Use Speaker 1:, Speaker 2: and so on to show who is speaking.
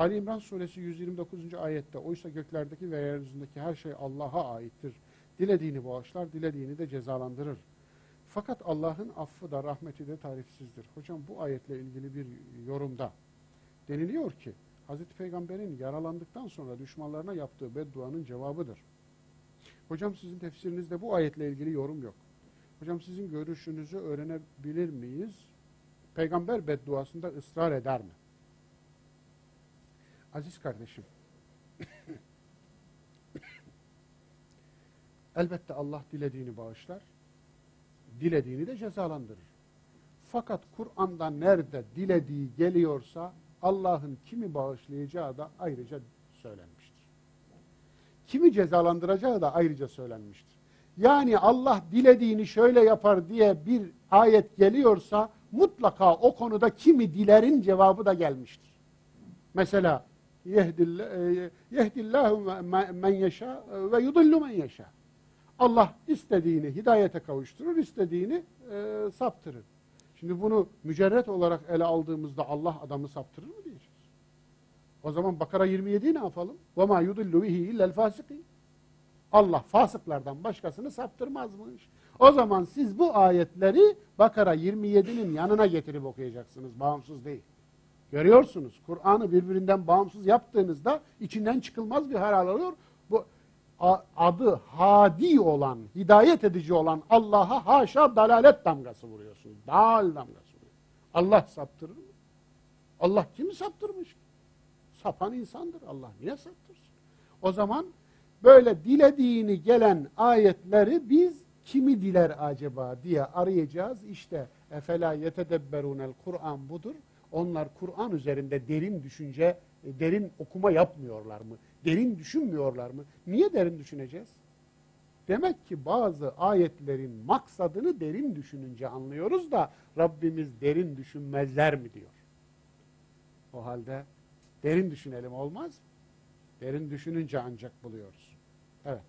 Speaker 1: Ali İmran suresi 129. ayette oysa göklerdeki ve yeryüzündeki her şey Allah'a aittir. Dilediğini bağışlar, dilediğini de cezalandırır. Fakat Allah'ın affı da rahmeti de tarifsizdir. Hocam bu ayetle ilgili bir yorumda deniliyor ki Hazreti Peygamber'in yaralandıktan sonra düşmanlarına yaptığı bedduanın cevabıdır. Hocam sizin tefsirinizde bu ayetle ilgili yorum yok. Hocam sizin görüşünüzü öğrenebilir miyiz? Peygamber bedduasında ısrar eder mi? Aziz kardeşim, elbette Allah dilediğini bağışlar, dilediğini de cezalandırır. Fakat Kur'an'da nerede dilediği geliyorsa Allah'ın kimi bağışlayacağı da ayrıca söylenmiştir. Kimi cezalandıracağı da ayrıca söylenmiştir. Yani Allah dilediğini şöyle yapar diye bir ayet geliyorsa mutlaka o konuda kimi dilerin cevabı da gelmiştir. Mesela yehdillahu men yeşâ ve yudillu men yeşâ. Allah istediğini hidayete kavuşturur, istediğini e, saptırır. Şimdi bunu mücerret olarak ele aldığımızda Allah adamı saptırır mı diyeceğiz? O zaman Bakara 27'yi ne yapalım? وَمَا يُضِلُّ بِهِ اِلَّا الْفَاسِقِينَ Allah fasıklardan başkasını saptırmazmış. O zaman siz bu ayetleri Bakara 27'nin yanına getirip okuyacaksınız. Bağımsız değil. Görüyorsunuz. Kur'an'ı birbirinden bağımsız yaptığınızda içinden çıkılmaz bir hal alıyor. Bu adı hadi olan, hidayet edici olan Allah'a haşa dalalet damgası vuruyorsunuz. Dal damgası vuruyor. Allah saptırır mı? Allah kimi saptırmış? Sapan insandır Allah. Niye saptırsın? O zaman böyle dilediğini gelen ayetleri biz kimi diler acaba diye arayacağız. İşte efela yetedebberunel Kur'an budur. Onlar Kur'an üzerinde derin düşünce, derin okuma yapmıyorlar mı? Derin düşünmüyorlar mı? Niye derin düşüneceğiz? Demek ki bazı ayetlerin maksadını derin düşününce anlıyoruz da Rabbimiz derin düşünmezler mi diyor. O halde derin düşünelim olmaz? Derin düşününce ancak buluyoruz. Evet.